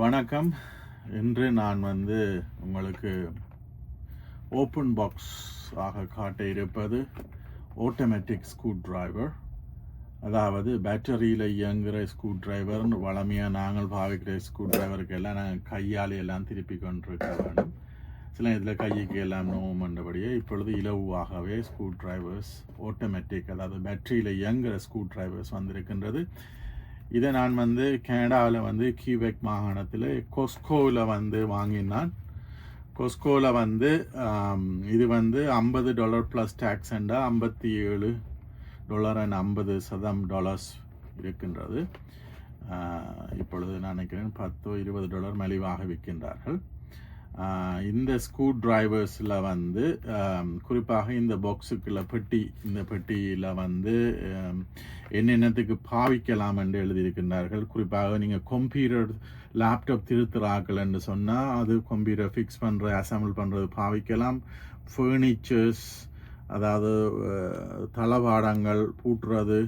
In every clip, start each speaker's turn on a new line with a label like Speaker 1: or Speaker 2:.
Speaker 1: வணக்கம். இன்று நான் வந்து உங்களுக்கு ஓப்பன் பாக்ஸ் ஆக காட்ட இருப்பது ஆட்டோமேட்டிக் ஸ்க்ரூ டிரைவர் அதாவது பேட்டரியில் இயங்குகிற ஸ்க்ரூ டிரைவர்னு வளமையாக நாங்கள் பாவிக்கிற ஸ்க்ரூ டிரைவருக்கு எல்லாம் நாங்கள் கையால் எல்லாம் திருப்பி கொண்டிருக்க வேண்டும். சில இதில் கைக்கு எல்லாம் நோமண்டபடியே இப்பொழுது இலவாகவே ஸ்க்ரூ டிரைவர்ஸ் ஆட்டோமேட்டிக் அதாவது பேட்டரியில் இயங்குகிற ஸ்க்ரூ டிரைவர்ஸ் வந்திருக்கின்றது. இதை நான் வந்து கனடாவில் வந்து கியூபெக் மாகாணத்தில் கொஸ்கோவில் வந்து வாங்கினான். கொஸ்கோவில் வந்து இது வந்து ஐம்பது டாலர் ப்ளஸ் டேக்ஸ் ஐம்பத்தி ஏழு டாலர் அண்ட் ஐம்பது சதம் டாலர்ஸ் இருக்கின்றது. இப்பொழுது நான் நினைக்கிறேன் பத்தோ இருபது டாலர் மலிவாக விற்கின்றார்கள். இந்த ஸ்க்ரூ டிரைவர்ஸில் வந்து குறிப்பாக இந்த பாக்ஸுக்குள்ள பெட்டி இந்த பெட்டியில் வந்து என்னென்னத்துக்கு பாவிக்கலாம் என்று எழுதியிருக்கின்றார்கள். குறிப்பாக நீங்கள் கம்ப்யூட்டர் லேப்டாப் திருத்துறாக்கள் என்று சொன்னால் அது கம்ப்யூட்டர் ஃபிக்ஸ் பண்ணுற அசம்பிள் பண்ணுறது பாவிக்கலாம். ஃபர்னிச்சர்ஸ் அதாவது தளபாடங்கள் தளவாடங்கள் பூட்டுறது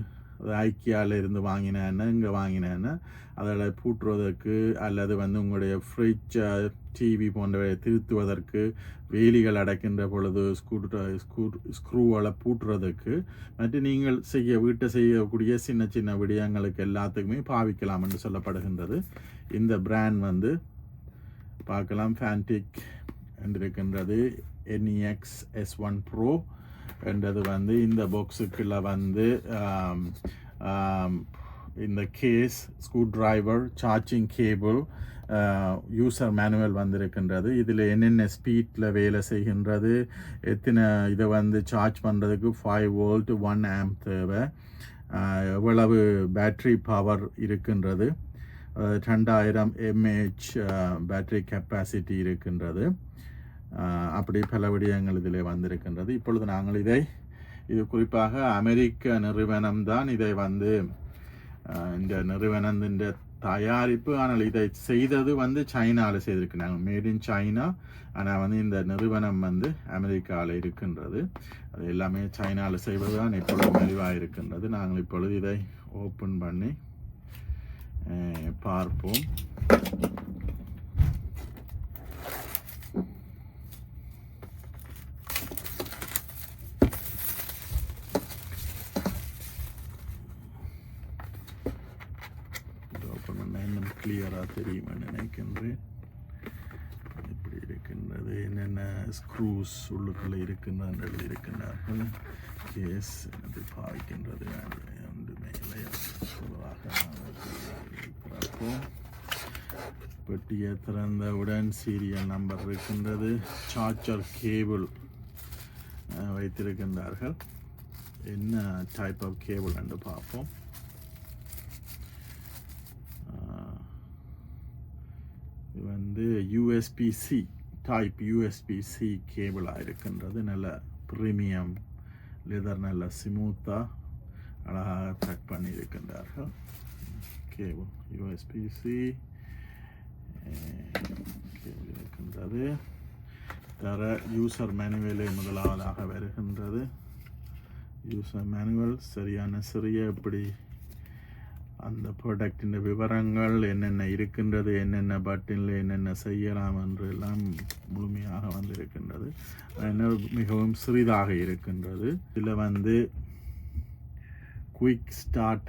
Speaker 1: ஐக்கியாவில் இருந்து வாங்கினேன்னு இங்கே வாங்கினேன்னு அதில் பூட்டுறதுக்கு அல்லது வந்து உங்களுடைய ஃப்ரிட்ஜ் டிவி போன்றவை திருத்துவதற்கு வேலிகள் அடைக்கின்ற பொழுது ஸ்க்ரூ ஸ்க்ரூ ஸ்க்ரூவை பூட்டுறதுக்கு மற்றும் நீங்கள் செய்ய வீட்டை செய்யக்கூடிய சின்ன சின்ன விடயங்களுக்கு எல்லாத்துக்குமே பாவிக்கலாம் என்று சொல்லப்படுகின்றது. இந்த பிராண்ட் வந்து பார்க்கலாம் ஃபேன்டிக் என்று இருக்கின்றது என்இஎக்ஸ் எஸ் ஒன் ப்ரோ என்றது வந்து இந்த பாக்ஸுக்குள்ள வந்து இந்த case screwdriver charging cable user manual வந்திருக்கின்றது. இதில் என்னென்ன ஸ்பீட்டில் வேலை செய்கின்றது எத்தனை இதை வந்து சார்ஜ் பண்ணுறதுக்கு ஃபைவ் வோல்ட் ஒன் ஆம்ப் தேவை எவ்வளவு பேட்ரி பவர் இருக்கின்றது ரெண்டாயிரம் எம்ஏஹெச் பேட்ரி கெப்பாசிட்டி இருக்கின்றது. அப்படி பல விடயங்கள் இதில் வந்திருக்கின்றது. இப்பொழுது நாங்கள் இதை இது குறிப்பாக அமெரிக்க நிறுவனம் தான் இதை வந்து இந்த நிறுவனத்தின் தயாரிப்பு ஆனால் இதை செய்தது வந்து சைனாவில் செய்திருக்கிறாங்க. மேட் இன் சைனா ஆனால் வந்து இந்த நிறுவனம் வந்து அமெரிக்காவில் இருக்கின்றது. அது எல்லாமே சைனாவில் செய்வது தான் இப்பொழுது மலிவாக இருக்கின்றது. நாங்கள் இப்பொழுது இதை ஓப்பன் பண்ணி பார்ப்போம் இது ஓப்பன் பண்ண இன்னும் கிளியராக தெரியும் நினைக்கின்றேன். இப்படி இருக்கின்றது. என்னென்ன ஸ்க்ரூஸ் உள்ளுக்குள்ளே இருக்கின்றன எழுதியிருக்கின்றார்கள் கேஸ் எனது பாய்க்கின்றது என்று இல்லையா பொதுவாக திறப்போம் பெட்டியை திறந்தவுடன் சீரியல் நம்பர் இருக்கின்றது. சார்ஜர் கேபிள் வைத்திருக்கின்றார்கள். என்ன டைப் ஆஃப் கேபிள் என்று பார்ப்போம் ஆஹ், இது வந்து யூஎஸ்பிசி டைப் யூஎஸ்பிசி கேபிளாக இருக்கின்றது. நல்ல ப்ரீமியம் லெதர் நல்ல ஸ்மூத்தாக அழகாக பேக் பண்ணியிருக்கின்றார்கள் கேபிள் யூஎஸ்பிசி கேபிள் இருக்கின்றது. தர யூசர் மேனுவலே முதலாவதாக வருகின்றது. யூசர் மேனுவல் சரியான சிறிய எப்படி அந்த ப்ராடக்டின் விவரங்கள் என்னென்ன இருக்கின்றது என்னென்ன பட்டனில் என்னென்ன செய்யலாம் என்று எல்லாம் முழுமையாக வந்திருக்கின்றது. என்ன மிகவும் சிறிதாக இருக்கின்றது. இதில் வந்து குயிக் ஸ்டார்ட்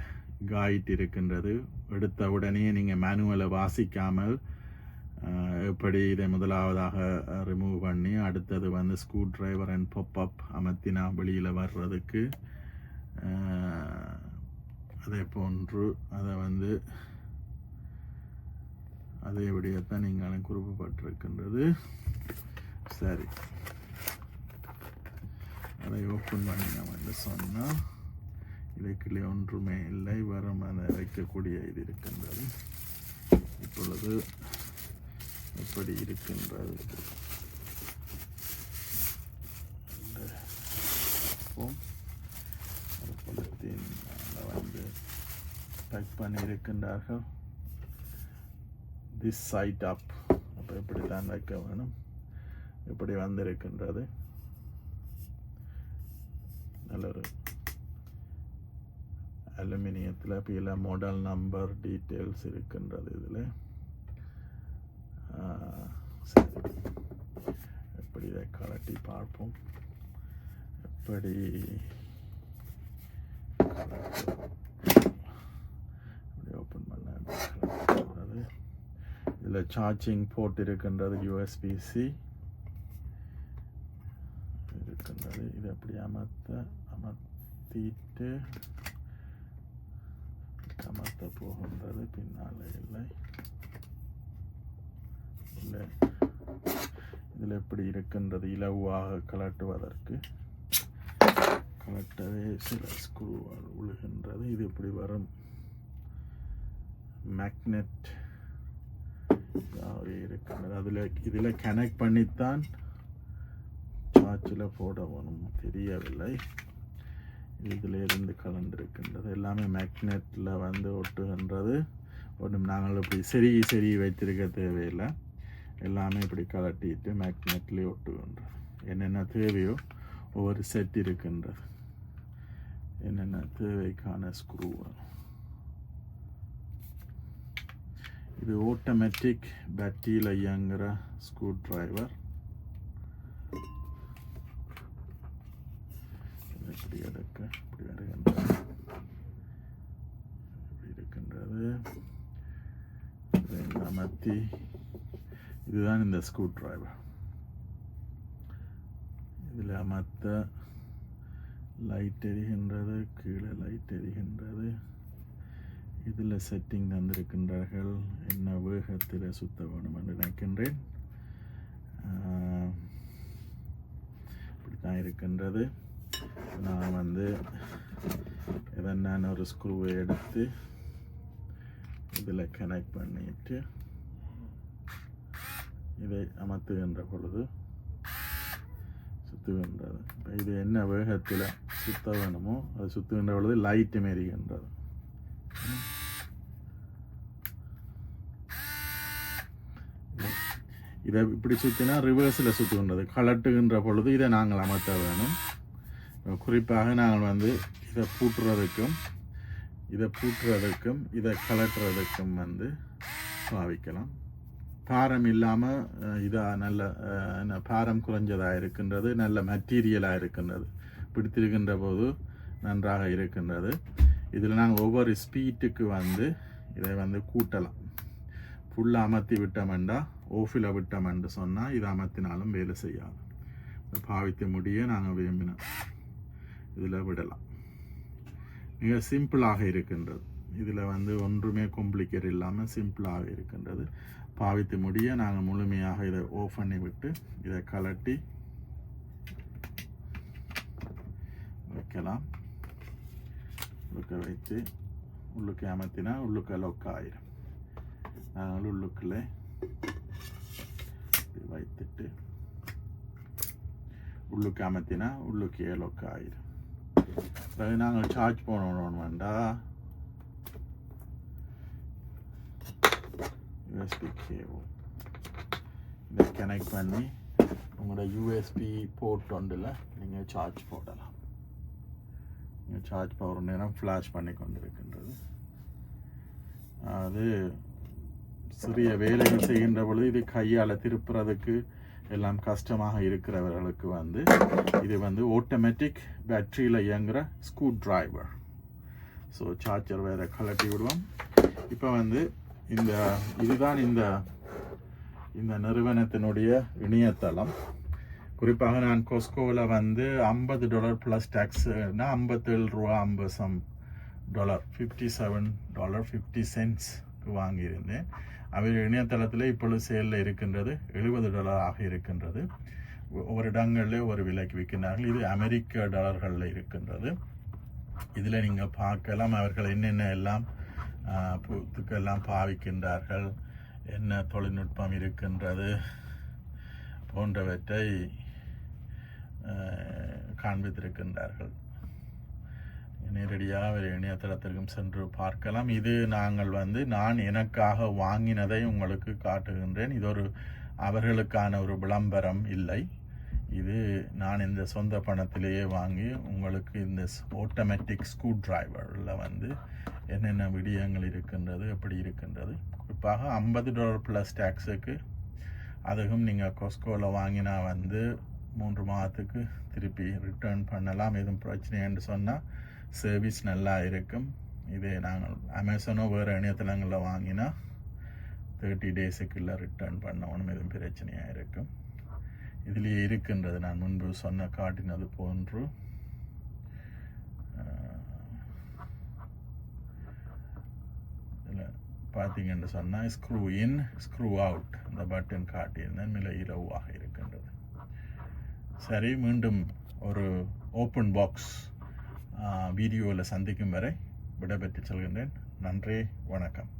Speaker 1: கைட் இருக்கின்றது. எடுத்த உடனே நீங்கள் மேனுவலை வாசிக்காமல் எப்படி இதை முதலாவதாக ரிமூவ் பண்ணி அடுத்தது வந்து ஸ்க்ரூ டிரைவர் அண்ட் பொப்பப் அமர்த்தினா வெளியில் வர்றதுக்கு அதே போன்று அதை வந்து அதே நீங்கள் நீங்களும் குறிப்பிட்டிருக்கின்றது சரி. அதை ஓப்பன் பண்ணி நம்ம என்ன சொன்னால் இதுக்குள்ளே ஒன்றுமே இல்லை. வரும் அதை வைக்கக்கூடிய இது இருக்கின்றது. இப்பொழுது எப்படி இருக்கின்றது? இந்த பார்ப்போம். ஒரு பழத்தின் அதில் வந்து டைப் பண்ணியிருக்கின்றார்கள் திஸ் சைட் அப் அப்போ இப்படி தான் வைக்க வேணும்? இப்படி வந்திருக்கின்றது? நல்ல ஒரு அலுமினியத்தில் பல மாடல் நம்பர் டீட்டெயில்ஸ் இருக்கின்றது இதில். சரி. எப்படி இதை கலட்டி பார்ப்போம்? எப்படி இப்படி ஓப்பன் பண்ண கலட்டுறது இதில் சார்ஜிங் போர்ட் இருக்கின்றது யூஎஸ்பிசி இருக்கின்றது இது எப்படி அமர்த்த அமர்த்திட்டு அமர்த்த போகின்றது பின்னால் இல்லை. இல்லை. இதில் எப்படி இருக்கின்றது இலவாக கலட்டுவதற்கு கலட்டவே சில ஸ்க்ரூவால் உழுகின்றது. இது இப்படி வரும்? மேக்னெட் இருக்கின்றது அதில் இதில் கனெக்ட் பண்ணித்தான் சார்ஜில் போட தெரியவில்லை. இதில் இருந்து கலந்துருக்கின்றது. எல்லாமே மேக்னெட்டில் வந்து ஒட்டுகின்றது. ஒன்றும் நாங்கள் இப்படி சரி சரி வைத்திருக்க தேவையில்லை. எல்லாமே இப்படி கலட்டிட்டு மேக்னெட்லேயே ஒட்டுகின்றது. என்னென்ன தேவையோ ஒவ்வொரு செட் இருக்கின்றது. என்னென்ன தேவைக்கான ஸ்க்ரூ இது ஆட்டோமேட்டிக் பேட்டரியில் இயங்குகிற ஸ்க்ரூ டிரைவர் இப்படி எடுக்க இப்படி வருகின்றது இப்படி இருக்கின்றது இதை அமர்த்தி இதுதான் இந்த ஸ்க்ரூ டிரைவர் இதில் அமர்த்த லைட் எரிகின்றது கீழே லைட் எரிகின்றது. இதில் செட்டிங் தந்திருக்கின்றார்கள். என்ன வேகத்தில் சுத்த வேணும் என்று நினைக்கின்றேன். இப்படித்தான் இருக்கின்றது. நான் வந்து இதை நான் ஒரு ஸ்க்ரூவை எடுத்து இதில் கனெக்ட் பண்ணிட்டு இதை அமர்த்துகின்ற பொழுது சுற்றுகின்றது இப்போ இது என்ன வேகத்தில் சுத்த வேணுமோ அது சுற்றுகின்ற பொழுது லைட்டு மெரிகின்றது இதை இப்படி சுற்றினா ரிவர்ஸில் சுற்றுகின்றது கலட்டுகின்ற பொழுது இதை நாங்கள் அமர்த்த வேணும். குறிப்பாக நாங்கள் வந்து இதை பூட்டுறதுக்கும் இதை பூட்டுறதுக்கும் இதை கலட்டுறதுக்கும் வந்து பாவிக்கலாம். பாரம் இல்லாமல் இதாக நல்ல என்ன, பாரம் குறைஞ்சதாக இருக்கின்றது நல்ல மெட்டீரியலாக இருக்கின்றது. பிடித்திருக்கின்ற போது நன்றாக இருக்கின்றது. இதில் நாங்கள் ஒவ்வொரு ஸ்பீட்டுக்கு வந்து இதை வந்து கூட்டலாம். ஃபுல்லாக அமர்த்தி விட்டோம்டா ஓஃபில் என்று சொன்னால் இதை அமர்த்தினாலும் வேலை செய்யாது. பாவித்து முடிய நாங்கள் விரும்பினோம். இதில் விடலாம். மிக சிம்பிளாக இருக்கின்றது. இதில் வந்து ஒன்றுமே காம்ப்ளிகேட் இல்லாமல் சிம்பிளாக இருக்கின்றது. பாவித்து முடிய நாங்கள் முழுமையாக இதை ஓஃப் பண்ணி விட்டு இதை கலட்டி வைக்கலாம். உள்ளுக்க வைத்து உள்ளுக்கு அமர்த்தினா உள்ளுக்க லொக்காயிரும் அதனால் நாங்கள் உள்ளுக்குள்ளே இப்படி வைத்துட்டு உள்ளுக்கு அமர்த்தினா உள்ளுக்கு லொக் ஆயிடும் பிறகு நாங்கள் சார்ஜ் பண்ணணும் வேண்டா யூஎஸ்பி கேபிள் இதை கனெக்ட் பண்ணி உங்களோட யூஎஸ்பி போர்ட் ஒன்றில் நீங்கள் சார்ஜ் போடலாம். நீங்கள் சார்ஜ் போகிற நேரம் ஃப்ளாஷ் பண்ணி கொண்டு இருக்கின்றது அது சிறிய வேலைகள் செய்கின்ற பொழுது இது கையால் திருப்புறதுக்கு எல்லாம் கஷ்டமாக இருக்கிறவர்களுக்கு வந்து இது வந்து ஆட்டோமேட்டிக் பேட்டரியில் இயங்குகிற ஸ்க்ரூ டிரைவர் ஸோ சார்ஜர் வேறு கலட்டி விடுவோம். இப்போ வந்து இந்த இதுதான் இந்த இந்த நிறுவனத்தினுடைய இணையதளம். குறிப்பாக நான் கொஸ்கோவில் வந்து ஐம்பது டாலர் ப்ளஸ் டேக்ஸ்னா ஐம்பத்தேழு ரூபா ஐம்பது some dollar fifty seven dollar fifty cents வாங்கியிருந்தேன். அவர் இணையதளத்தில் இப்பொழுது சேலில் இருக்கின்றது. எழுபது டாலராக இருக்கின்றது. ஒவ்வொரு இடங்களில் ஒரு விலைக்கு விற்கின்றார்கள். இது அமெரிக்க டாலர்களில் இருக்கின்றது. இதில் நீங்கள் பார்க்கலாம் அவர்கள் என்னென்ன எல்லாம் புத்துக்கெல்லாம் பாவிக்கின்றார்கள். என்ன தொழில்நுட்பம் இருக்கின்றது போன்றவற்றை காண்பித்திருக்கின்றார்கள். நேரடியாக ஒரு இணையதளத்திற்கும் சென்று பார்க்கலாம். இது நாங்கள் வந்து நான் எனக்காக வாங்கினதை உங்களுக்கு காட்டுகின்றேன். இது ஒரு அவர்களுக்கான ஒரு விளம்பரம் இல்லை. இது நான் இந்த சொந்த பணத்திலேயே வாங்கி உங்களுக்கு இந்த ஆட்டோமேட்டிக் ஸ்க்ரூ டிரைவரில் வந்து என்னென்ன விடயங்கள் இருக்கின்றது எப்படி இருக்கின்றது. குறிப்பாக ஐம்பது டாலர் ப்ளஸ் டேக்ஸுக்கு அதுவும் நீங்கள் கொஸ்கோவில் வாங்கினா வந்து மூன்று மாதத்துக்கு திருப்பி ரிட்டர்ன் பண்ணலாம். எதுவும் பிரச்சனைன்னு சொன்னால் சர்வீஸ் நல்லா இருக்கும். இதே நாங்கள் அமேசானோ வேறு இணையதளங்களில் வாங்கினா தேர்ட்டி டேஸுக்குள்ளே ரிட்டர்ன் பண்ணவனும் எதுவும் பிரச்சனையாக இருக்கும். இதுலேயே இருக்கின்றது நான் முன்பு சொன்ன காட்டினது போன்று இதில் பார்த்தீங்கன்னு சொன்னால் ஸ்க்ரூ இன் ஸ்க்ரூ அவுட் இந்த பட்டன் காட்டியிருந்தேன். மிக இரவாக இருக்கின்றது. சரி மீண்டும் ஒரு ஓப்பன் பாக்ஸ் வீடியோவில் சந்திக்கும் வரை விடைபெற்று செல்கின்றேன். நன்றி வணக்கம்.